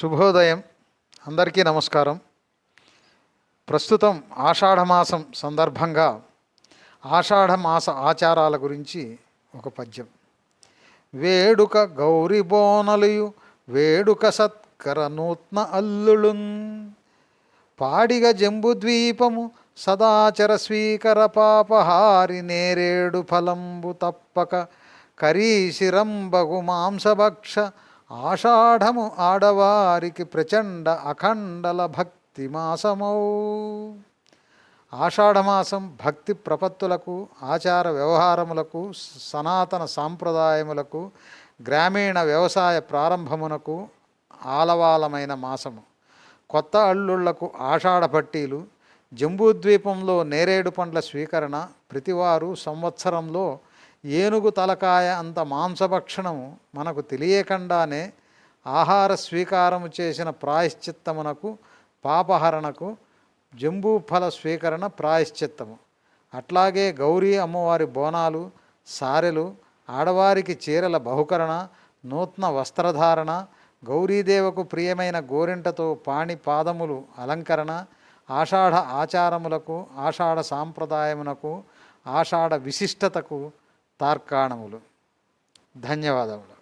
శుభోదయం. అందరికీ నమస్కారం. ప్రస్తుతం ఆషాఢమాసం సందర్భంగా ఆషాఢమాస ఆచారాల గురించి ఒక పద్యం. వేడుక గౌరి బోనలియు వేడుక సత్కర నూత్న అల్లుళున్. పాడిగ జంబుద్వీపము సదాచర స్వీకర పాపహారి నేరేడు ఫలంబు తప్పక. కరీశిరంబగు మాంసభక్ష ఆషాఢము ఆడవారికి ప్రచండ అఖండల భక్తి మాసమౌ. ఆషాఢమాసం భక్తి ప్రపత్తులకు ఆచార వ్యవహారములకు సనాతన సాంప్రదాయములకు గ్రామీణ వ్యవసాయ ప్రారంభమునకు ఆలవాలమైన మాసము. కొత్త అల్లుళ్ళకు ఆషాఢ పట్టీలు జంబూద్వీపంలో నేరేడు పండ్ల స్వీకరణ ప్రతివారు సంవత్సరంలో ఏనుగు తలకాయ అంత మాంసభక్షణము మనకు తెలియకుండానే ఆహార స్వీకారము చేసిన ప్రాయశ్చిత్తమునకు పాపహరణకు జంబూఫల స్వీకరణ ప్రాయశ్చిత్తము. అట్లాగే గౌరీ అమ్మవారి బోనాలు సారెలు ఆడవారికి చీరల బహుకరణ నూతన వస్త్రధారణ గౌరీదేవకు ప్రియమైన గోరింటతో పాణి పాదములు అలంకరణ ఆషాఢ ఆచారములకు ఆషాఢ సాంప్రదాయమునకు ఆషాఢ విశిష్టతకు తార్కాణములు. ధన్యవాదములు.